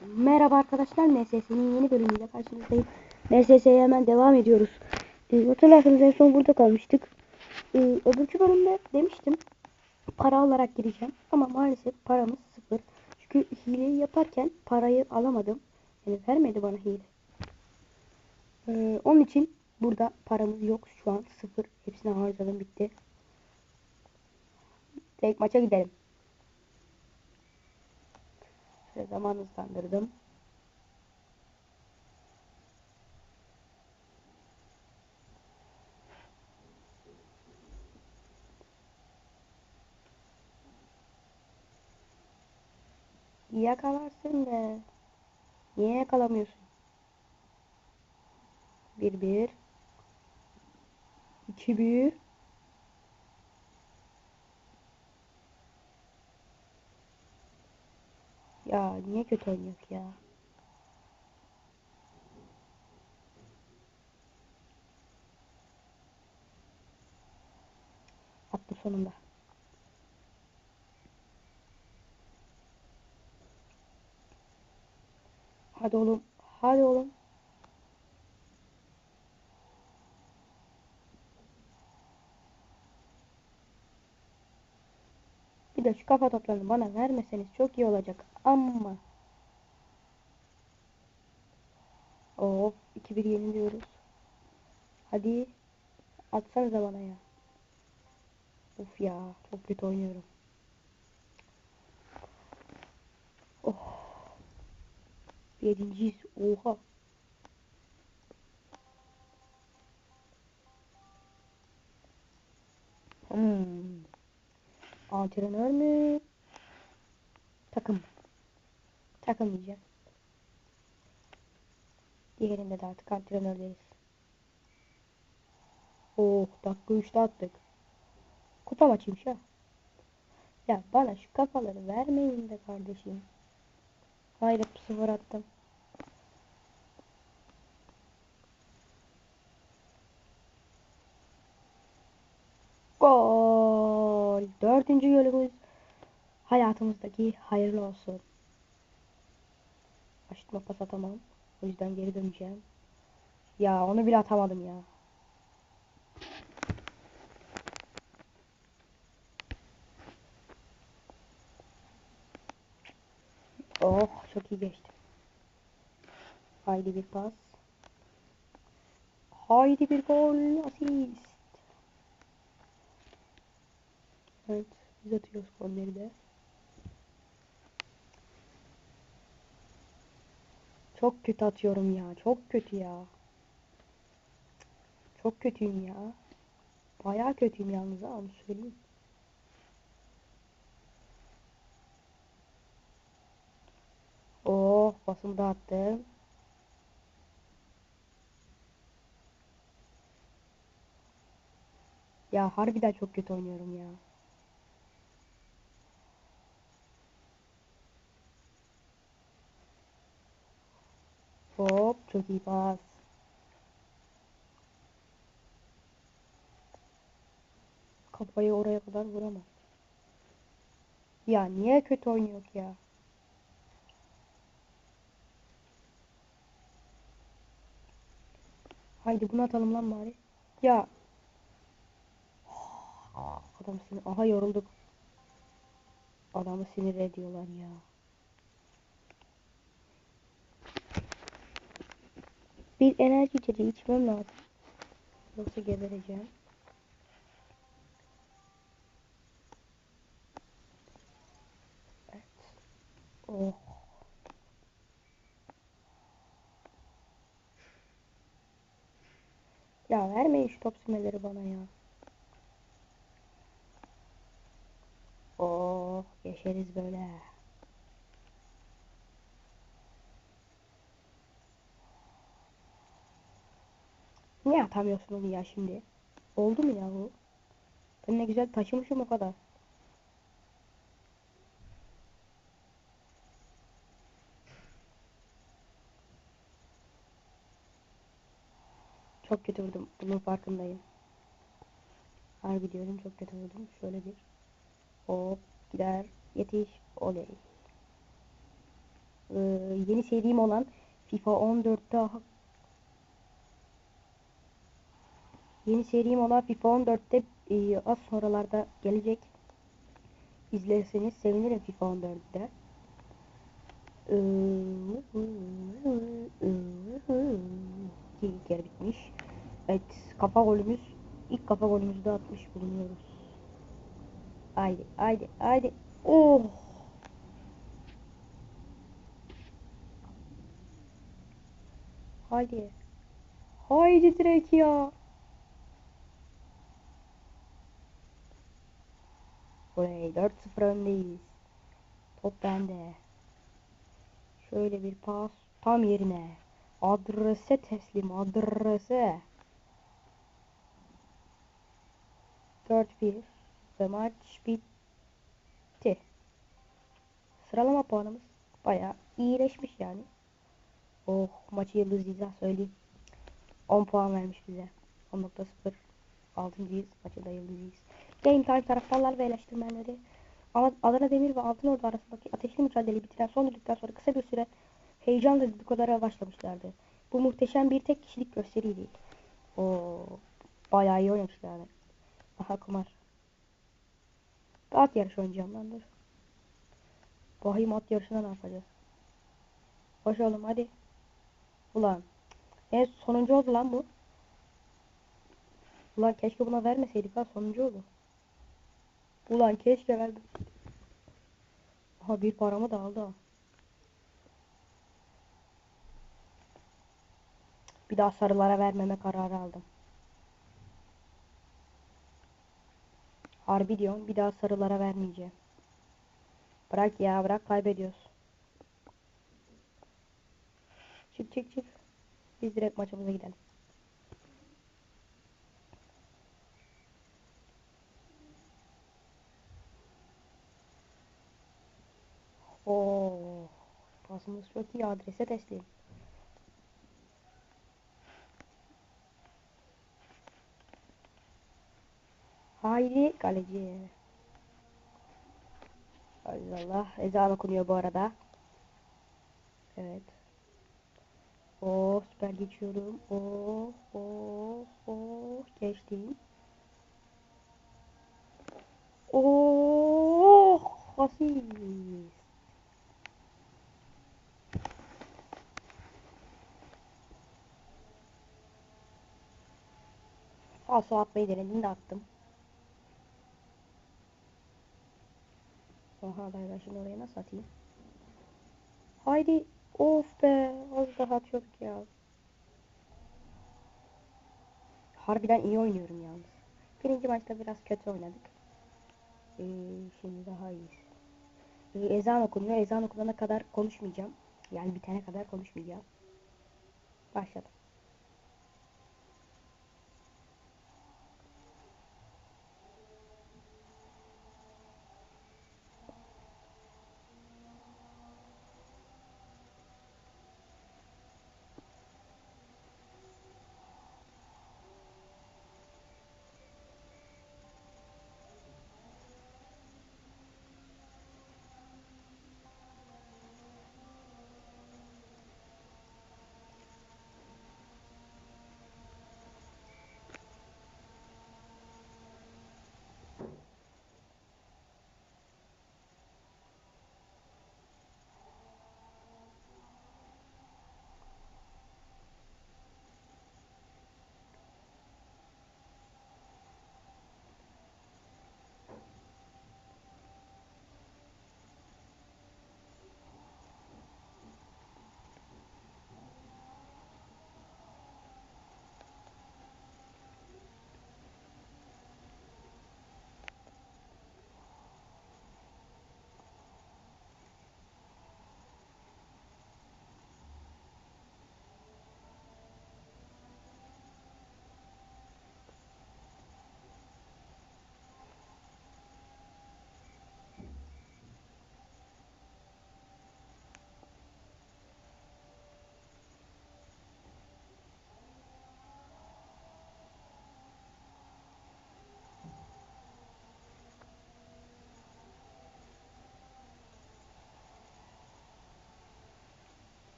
Merhaba arkadaşlar, NSS'nin yeni bölümüyle karşınızdayım. NSS'ye hemen devam ediyoruz. E, hatırlarsanız en son burada kalmıştık. E, öbürkü bölümde demiştim para alarak gireceğim. Ama maalesef paramız sıfır. Çünkü hileyi yaparken parayı alamadım. Yani vermedi bana hile. E, onun için burada paramız yok şu an sıfır. Hepsini harcadım bitti. Tek maça gidelim. Şöyle zaman hızlandırdım. Yakalarsın be. Niye yakalamıyorsun? Bir bir. İki bir. Ya niye kötü oynuyor ya? Attım sonunda. Hadi oğlum. Hadi oğlum. De şu kafa toplarını bana vermeseniz çok iyi olacak. Ama. Of. 2-1 yeniliyoruz. Hadi. Atsanıza bana ya. Of ya. Çok kötü oynuyorum. Oh. Yedinciyiz. Oha. Antrenör mü? Takım. Takım diyeceğim. Diğerinde de artık antrenör deriz. Oh dakika 3'te attık. Kupa maçıymış ha. Ya bana şu kafaları vermeyin de kardeşim. Hayır sıfır attım. Gol. Dördüncü golümüz hayatımızdaki hayırlı olsun. Açtım pas atamam. O yüzden geri döneceğim. Ya onu bile atamadım ya. Oh çok iyi geçti. Haydi bir pas. Haydi bir gol. Asist. Evet. Biz atıyoruz golleri de. Çok kötü atıyorum ya. Çok kötü ya. Çok kötüyüm ya. Bayağı kötüyüm yalnız ha onu söyleyeyim. Oh basımı dağıttım. Ya harbiden çok kötü oynuyorum ya. Hop çok iyi pas. Kafayı oraya kadar vuramam. Ya niye kötü oynuyor ya? Haydi bunu atalım lan bari. Ya. Adam sinir. Aha yorulduk. Adamı sinir ediyorlar ya. Bir enerji içeceği içmem lazım. Yoksa gebereceğim. Evet. Oh. Ya vermeyin şu top sürmeleri bana ya. Oh, yaşarız böyle. Niye atamıyorsun onu ya şimdi? Oldu mu ya bu? Ben ne güzel taşımışım o kadar. Çok kötü vurdum. Bunun farkındayım. Harbi diyorum çok kötü vurdum. Şöyle bir hop gider yetiş oley. Ee, yeni serim olan FIFA 14'te yeni serim olan FIFA 14'te e, az sonralarda gelecek. İzlerseniz sevinirim FIFA 14'te. İki kere bitmiş. Evet kafa golümüz ilk kafa golümüzü de atmış bulunuyoruz. Haydi haydi haydi. Oh. Haydi. Haydi direkt ya. Oley 4-0 öndeyiz. Top bende. Şöyle bir pas tam yerine. Adrese teslim adrese. 4-1 ve maç bitti. Sıralama puanımız bayağı iyileşmiş yani. Oh maçı yıldız izah söyleyeyim. 10 puan vermiş bize. 10.0 6.yiz. Maçı da yıldızıyız. Game Time taraftarlar ve eleştirmenleri ama Adana Demir ve Altınordu arasındaki ateşli mücadeleyi bitiren son düdükten sonra kısa bir süre heyecanla dedikodulara başlamışlardı. Bu muhteşem bir tek kişilik gösteriydi. O bayağı iyi oynamışlardı. Aha kumar. At yarışı oynayacağım lan dur. Bakayım at yarışına ne yapacağız. Hoş oğlum hadi. Ulan. En sonuncu oldu lan bu. Ulan keşke buna vermeseydik ha sonuncu oldu. Ulan keşke verdim. Aha bir paramı da aldı. Bir daha sarılara vermeme kararı aldım. Harbi diyorum bir daha sarılara vermeyeceğim. Bırak ya bırak kaybediyoruz. Çık çık çık. Biz direkt maçımıza gidelim. Pasımız çok iyi adrese teslim. Haydi kaleci. Allah ezan okunuyor bu arada. Evet. Oh süper geçiyorum. Oh oh oh geçtim. Oh asist. Falso atmayı denedim de attım. Oha ben ben şimdi oraya nasıl atayım? Haydi. Of be. Az daha atıyorduk ya. Harbiden iyi oynuyorum yalnız. Birinci maçta biraz kötü oynadık. Ee, şimdi daha iyiyiz. Ee, ezan okunuyor. Ezan okunana kadar konuşmayacağım. Yani bitene kadar konuşmayacağım. Başladım.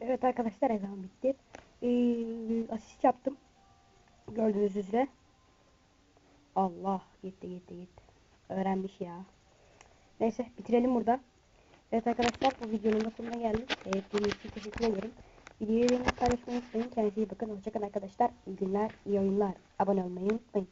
Evet arkadaşlar ezan bitti. Ee, asist yaptım. Gördüğünüz üzere. Allah gitti gitti gitti. Öğrenmiş ya. Neyse bitirelim burada. Evet arkadaşlar bu videonun da sonuna geldik. Seyrettiğiniz için teşekkür ederim. Videoyu beğenip paylaşmayı unutmayın. Kendinize iyi bakın. Hoşçakalın arkadaşlar. İyi günler, iyi oyunlar. Abone olmayı unutmayın.